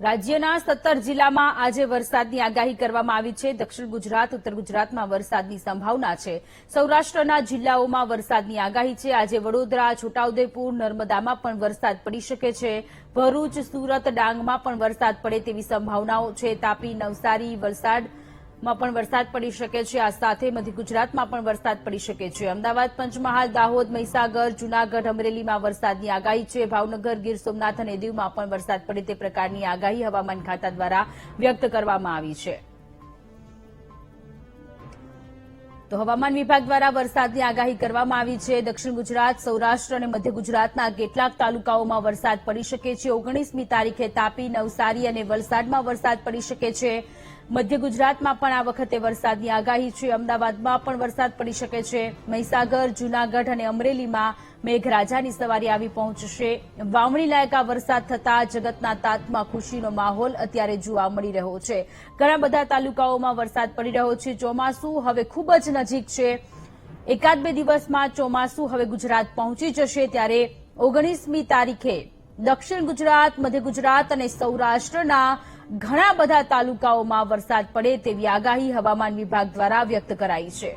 રાજ્યના સત્તર જિલ્લામાં આજે વરસાદની આગાહી કરવામાં આવી છે. દક્ષિણ ગુજરાત, ઉત્તર ગુજરાતમાં વરસાદની સંભાવના છે. સૌરાષ્ટ્રના જિલ્લાઓમાં વરસાદની આગાહી છે. આજે વડોદરા, છોટાઉદેપુર, નર્મદામાં પણ વરસાદ પડી શકે છે. ભરૂચ, સુરત, ડાંગમાં પણ વરસાદ પડે તેવી સંભાવનાઓ છે. તાપી, નવસારી વલસાડમાં પણ વરસાદ પડી શકે છે. આ સાથે મધ્ય ગુજરાતમાં પણ વરસાદ પડી શકે છે. અમદાવાદ, પંચમહાલ, દાહોદ, મહીસાગર, જૂનાગઢ, અમરેલીમાં વરસાદની આગાહી છે. ભાવનગર, ગીર સોમનાથ અને દીવમાં પણ વરસાદ પડે તે પ્રકારની આગાહી હવામાન ખાતા દ્વારા વ્યક્ત કરવામાં આવી છે. તો હવામાન વિભાગ દ્વારા વરસાદની આગાહી કરવામાં આવી છે. દક્ષિણ ગુજરાત, સૌરાષ્ટ્ર અને મધ્ય ગુજરાતના કેટલાક તાલુકાઓમાં વરસાદ પડી શકે છે. ઓગણીસમી તારીખે તાપી, નવસારી અને વલસાડમાં વરસાદ પડી શકે છે. મધ્ય ગુજરાતમાં પણ આ વખતે વરસાદની આગાહી છે. અમદાવાદમાં પણ વરસાદ પડી શકે છે. મહીસાગર, જૂનાગઢ અને અમરેલીમાં મેઘરાજાની સવારી આવી પહોંચશે. વાવણી લાયક વરસાદ થતા જગતના તાતમાં ખુશીનો માહોલ અત્યારે જોવા મળી રહ્યો છે. ઘણા બધા તાલુકાઓમાં વરસાદ પડી રહ્યો છે. ચોમાસું હવે ખૂબ જ નજીક છે. એકાદ બે દિવસમાં ચોમાસું હવે ગુજરાત પહોંચી જશે ત્યારે ઓગણીસમી તારીખે દક્ષિણ ગુજરાત, મધ્ય ગુજરાત અને સૌરાષ્ટ્રના ઘણા બધા તાલુકાઓમાં વરસાદ પડે તેવી આગાહી હવામાન વિભાગ દ્વારા વ્યક્ત કરાઈ છે.